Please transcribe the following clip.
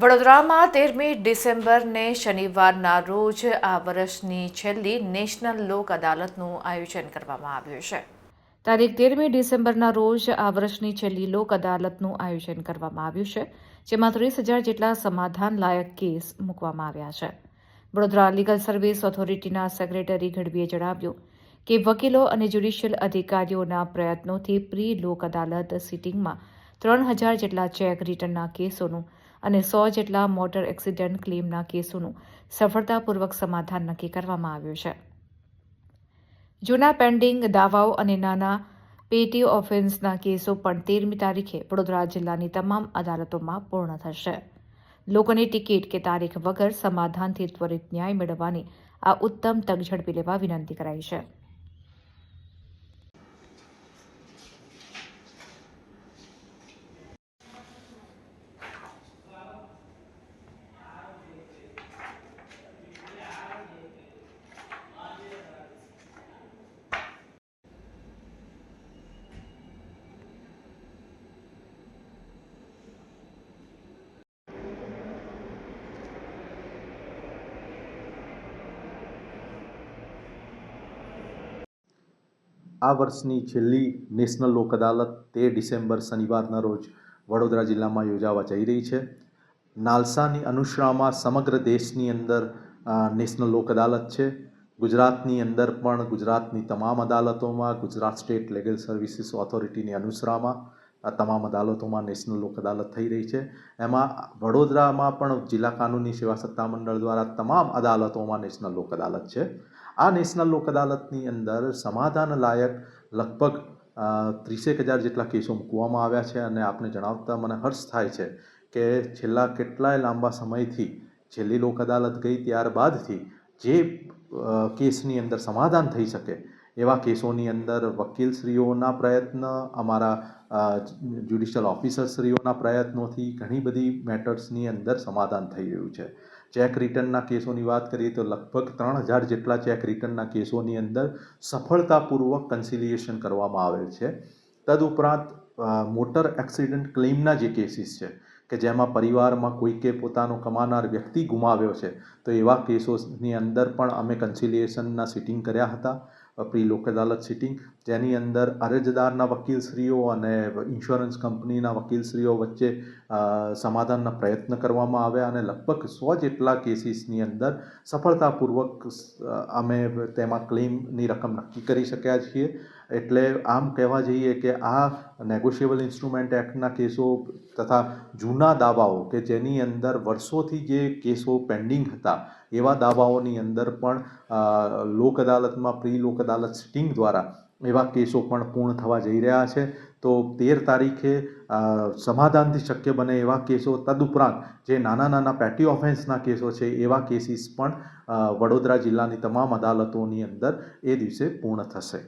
વડોદરામાં તેરમી ડિસેમ્બરને શનિવારના રોજ આ વર્ષની છેલ્લી નેશનલ લોક અદાલતનું આયોજન કરવામાં આવ્યું છે. તારીખ તેરમી ડિસેમ્બરના રોજ આ વર્ષની છેલ્લી લોક અદાલતનું આયોજન કરવામાં આવ્યું છે, જેમાં ત્રીસ હજાર જેટલા સમાધાન લાયક કેસ મૂકવામાં આવ્યા છે. વડોદરા લીગલ સર્વિસ ઓથોરિટીના સેક્રેટરી ગઢવીએ જણાવ્યું કે વકીલો અને જ્યુડિશિયલ અધિકારીઓના પ્રયત્નોથી પ્રી લોક અદાલત સિટિંગમાં ત્રણ હજાર જેટલા ચેક રિટર્નના કેસોનું અને સો જેટલા મોટર એક્સિડન્ટ ક્લેમના કેસોનું સફળતાપૂર્વક સમાધાન નક્કી કરવામાં આવ્યું છે. જૂના પેન્ડિંગ દાવાઓ અને નાના પેટી ઓફેન્સના કેસો પણ તેરમી તારીખે વડોદરા જિલ્લાની તમામ અદાલતોમાં પૂર્ણ થશે. લોકોની ટિકિટ કે તારીખ વગર સમાધાનથી ત્વરિત ન્યાય મેળવવાની આ ઉત્તમ તક ઝડપી લેવા વિનંતી કરાઈ છે. આ વર્ષની છેલ્લી નેશનલ લોક અદાલત તેર ડિસેમ્બર શનિવારના રોજ વડોદરા જિલ્લામાં યોજાવા જઈ રહી છે. નાલસાની અનુશ્રામાં સમગ્ર દેશની અંદર નેશનલ લોક અદાલત છે. ગુજરાતની અંદર પણ ગુજરાતની તમામ અદાલતોમાં, ગુજરાત સ્ટેટ લીગલ સર્વિસીસ ઓથોરિટીની અનુસરામાં આ તમામ અદાલતોમાં નેશનલ લોક અદાલત થઈ રહી છે. એમાં વડોદરામાં પણ જિલ્લા કાનૂની સેવા સત્તામંડળ દ્વારા તમામ અદાલતોમાં નેશનલ લોક અદાલત છે. આ નેશનલ લોક અદાલતની અંદર સમાધાન લાયક લગભગ ત્રીસેક હજાર જેટલા કેસો મૂકવામાં આવ્યા છે અને આપને જણાવતા મને હર્ષ થાય છે કે છેલ્લા કેટલાય લાંબા સમયથી છેલ્લી લોક અદાલત ગઈ ત્યારબાદથી જે કેસની અંદર સમાધાન થઈ શકે એવા કેસોની અંદર વકીલશ્રીઓના પ્રયત્ન, અમારા જ્યુડિશિયલ ઓફિસરશ્રીઓના પ્રયત્નોથી ઘણી બધી મેટર્સની અંદર સમાધાન થઈ રહ્યું છે. ચેક રિટર્નના કેસોની વાત કરીએ તો લગભગ ત્રણ હજાર જેટલા ચેક રિટર્નના કેસોની અંદર સફળતાપૂર્વક કન્સિલિએશન કરવામાં આવેલ છે. તદુપરાંત મોટર એક્સિડન્ટ ક્લેમના જે કેસીસ છે, કે જેમાં પરિવારમાં કોઈકે પોતાનો કમાનાર વ્યક્તિ ગુમાવ્યો છે, તો એવા કેસોની અંદર પણ અમે કન્સિલિએશનના સિટિંગ કર્યા હતા. પ્રી લોક અદાલત સિટિંગ જેની અંદર અરજદારના વકીલશ્રીઓ અને ઇન્સ્યોરન્સ કંપનીના વકીલશ્રીઓ વચ્ચે સમાધાનના પ્રયત્ન કરવામાં આવ્યા અને લગભગ સો જેટલા કેસીસની અંદર સફળતાપૂર્વક અમે તેમાં ક્લેમની રકમ નક્કી કરી શક્યા છીએ. એટલે આમ કહેવા જઈએ કે આ નેગોશિયેબલ ઇન્સ્ટ્રુમેન્ટ એક્ટના કેસો તથા જૂના દાવાઓ કે જેની અંદર વર્ષોથી જે કેસો પેન્ડિંગ હતા, એવા દાવાઓની અંદર પણ લોક અદાલતમાં પ્રી લોક અદાલત સિટિંગ દ્વારા એવા કેસો પણ પૂર્ણ થવા જઈ રહ્યા છે. તો તેર તારીખે સમાધાનથી શક્ય બને એવા કેસો, તદુપરાંત જે નાના નાના પેટી ઓફેન્સના કેસો છે, એવા કેસીસ પણ વડોદરા જિલ્લાની તમામ અદાલતોની અંદર એ દિવસે પૂર્ણ થશે.